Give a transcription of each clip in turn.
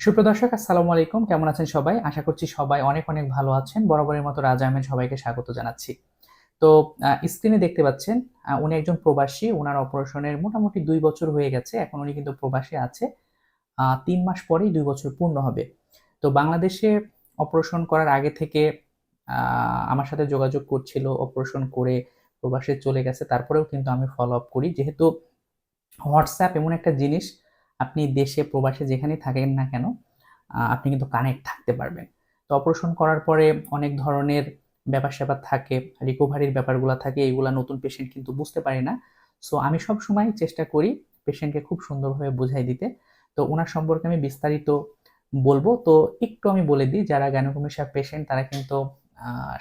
সুপ্রদর্শক আসসালামু আলাইকুম। কেমন আছেন সবাই? আশা করছি সবাই অনেক অনেক ভালো আছেন। বরাবরের মতো রাজা আহমেদ সবাইকে স্বাগত জানাচ্ছি। তো স্ক্রিনে দেখতে পাচ্ছেন উনি একজন প্রবাসী। ওনার অপারেশনের মোটামুটি দুই বছর হয়ে গেছে। এখন উনি কিন্তু প্রবাসী আছে। তিন মাস পরেই দুই বছর পূর্ণ হবে। তো, বাংলাদেশে অপারেশন করার আগে থেকে আমার সাথে যোগাযোগ করছিল অপারেশন করে প্রবাসে চলে গেছে। তারপরেও কিন্তু আমি ফলো আপ করি। যেহেতু হোয়াটসঅ্যাপ এমন একটা জিনিস আপনি দেশে, প্রবাসে যেখানেই থাকেন না কেন আপনি কিন্তু কানেক্ট থাকতে পারবেন। তো অপারেশন করার পরে অনেক ধরনের ব্যাপার স্যাপার থাকে রিকভারির ব্যাপারগুলো থাকে, এইগুলা নতুন পেশেন্ট কিন্তু বুঝতে পারে না। সো আমি সব সময় চেষ্টা করি পেশেন্টকে খুব সুন্দরভাবে বোঝাই দিতে। তো ওনার সম্পর্কে আমি বিস্তারিত বলব। তো একটু আমি বলে দিই, যারা গ্যানোকমিশা পেশেন্ট তারা কিন্তু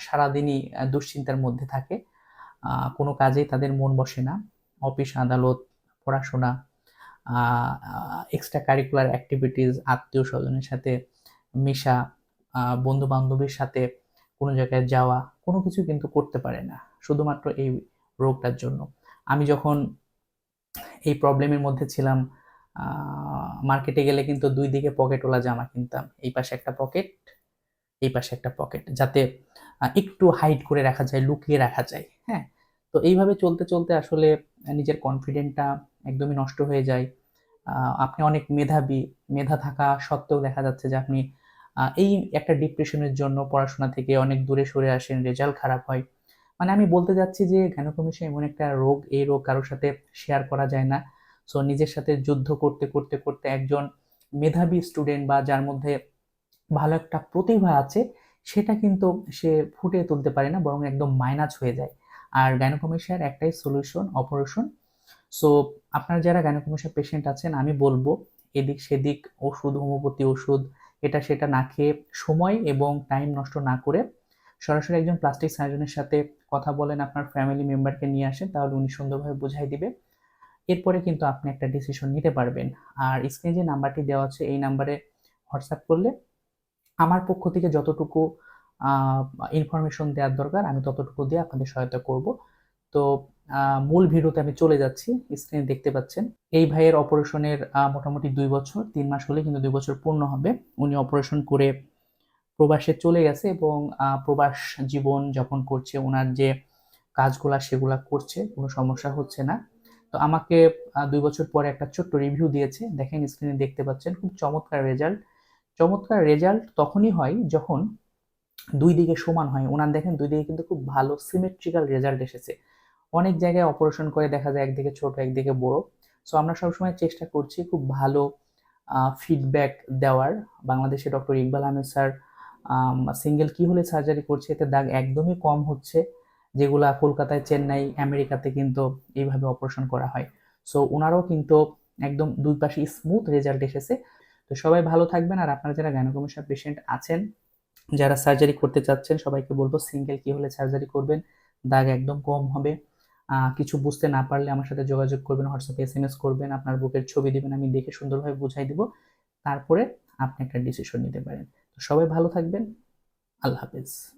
সারাদিনই দুশ্চিন্তার মধ্যে থাকে। কোনো কাজেই তাদের মন বসে না। অফিস আদালত, পড়াশোনা এক্সট্রা কারিকুলার অ্যাক্টিভিটিস আত্মীয় স্বজনের সাথে মেশা বন্ধু বান্ধবীর সাথে কোনো জায়গায় যাওয়া, কোনো কিছু কিন্তু করতে পারে না, শুধুমাত্র এই রোগটার জন্য। আমি যখন এই প্রবলেমের মধ্যে ছিলাম মার্কেটে গেলে কিন্তু দুই দিকে পকেটওয়ালা জামা কিনতাম। এই পাশে একটা পকেট এই পাশে একটা পকেট যাতে একটু হাইড করে রাখা যায়, লুকিয়ে রাখা যায় হ্যাঁ? তো এইভাবে চলতে চলতে আসলে নিজের কনফিডেন্টটা একদমই নষ্ট হয়ে যায়। আপনি অনেক মেধাবী, মেধা থাকা সত্ত্বেও দেখা যাচ্ছে যে আপনি এই একটা ডিপ্রেশনের জন্য পড়াশোনা থেকে অনেক দূরে সরে আসেন, রেজাল্ট খারাপ হয়। মানে আমি বলতে যাচ্ছি যে গ্যানোকমিশন এমন একটা রোগ, এই রোগ কারোর সাথে শেয়ার করা যায় না। সো নিজের সাথে যুদ্ধ করতে করতে করতে একজন মেধাবী স্টুডেন্ট বা যার মধ্যে ভালো একটা প্রতিভা আছে, সেটা কিন্তু সে ফুটিয়ে তুলতে পারে না, বরং একদম মাইনাস হয়ে যায়। আর গাইনোকমিশিয়ার একটাই সলিউশন অপারেশন সো আপনার যারা গাইনোকমিশিয়া পেশেন্ট আছেন, আমি বলব এদিক সেদিক ওষুধ হোমিওপ্যাথি ওষুধ, এটা সেটা না খেয়ে সময় এবং টাইম নষ্ট না করে সরাসরি একজন প্লাস্টিক সার্জনের সাথে কথা বলেন, আপনার ফ্যামিলি মেম্বারকে নিয়ে আসেন, তাহলে উনি সুন্দরভাবে বুঝাই দিবে। এরপরে কিন্তু আপনি একটা ডিসিশন নিতে পারবেন। আর স্ক্রিনে যে নাম্বারটি দেওয়া আছে, এই নাম্বারে হোয়াটসঅ্যাপ করলে আমার পক্ষ থেকে যতটুকু ইনফরমেশন দেওয়ার দরকার, আমি ততটুকু দিয়ে আপনাদের সহায়তা করব। তো মূল ভিডিওতে আমি চলে যাচ্ছি। স্ক্রিনে দেখতে পাচ্ছেন। এই ভাইয়ের অপারেশনের মোটামুটি দুই বছর, তিন মাস হলে কিন্তু দুই বছর পূর্ণ হবে। উনি অপারেশন করে প্রবাসে চলে গেছে এবং প্রবাস জীবন যাপন করছে। ওনার যে কাজগুলা সেগুলা করছে, কোনো সমস্যা হচ্ছে না। তো আমাকে দুই বছর পরে একটা ছোট্ট রিভিউ দিয়েছে। দেখেন স্ক্রিনে দেখতে পাচ্ছেন, খুব চমৎকার রেজাল্ট চমৎকার রেজাল্ট তখনই হয় যখন দুই দিকে সমান হয়। ওনার দেখেন দুই দিকে কিন্তু খুব ভালো সিমেট্রিক্যাল রেজাল্ট এসেছে। অনেক জায়গায় অপারেশন করে দেখা যায়, একদিকে ছোট, একদিকে বড়। সো আমরা সবসময় চেষ্টা করছি খুব ভালো ফিডব্যাক দেওয়ার। বাংলাদেশে doctor Iqbal Ahmed sir single কি হলে সার্জারি করছে, এতে দাগ একদমই কম হচ্ছে, যেগুলা কলকাতায়, চেন্নাই, আমেরিকাতে কিন্তু এইভাবে অপারেশন করা হয়। সো ওনারও কিন্তু একদম দুই পাশে স্মুথ রেজাল্ট এসেছে। তো সবাই ভালো থাকবেন, আর আপনারা যারা গাইনোকমিশন পেশেন্ট আছেন, যারা সার্জারি করতে চাচ্ছেন, সবাইকে বলব সিঙ্গেল কি হলে সার্জারি করবেন, দাগ একদম কম হবে। কিছু বুঝতে না পারলে আমার সাথে যোগাযোগ করবেন, হোয়াটসঅ্যাপে এস এম এস করবেন, আপনার বুকের ছবি দেবেন, আমি দেখে সুন্দরভাবে বুঝাই দিব। তারপরে আপনি একটা ডিসিশন নিতে পারেন। তো সবাই ভালো থাকবেন। আল্লাহ হাফেজ।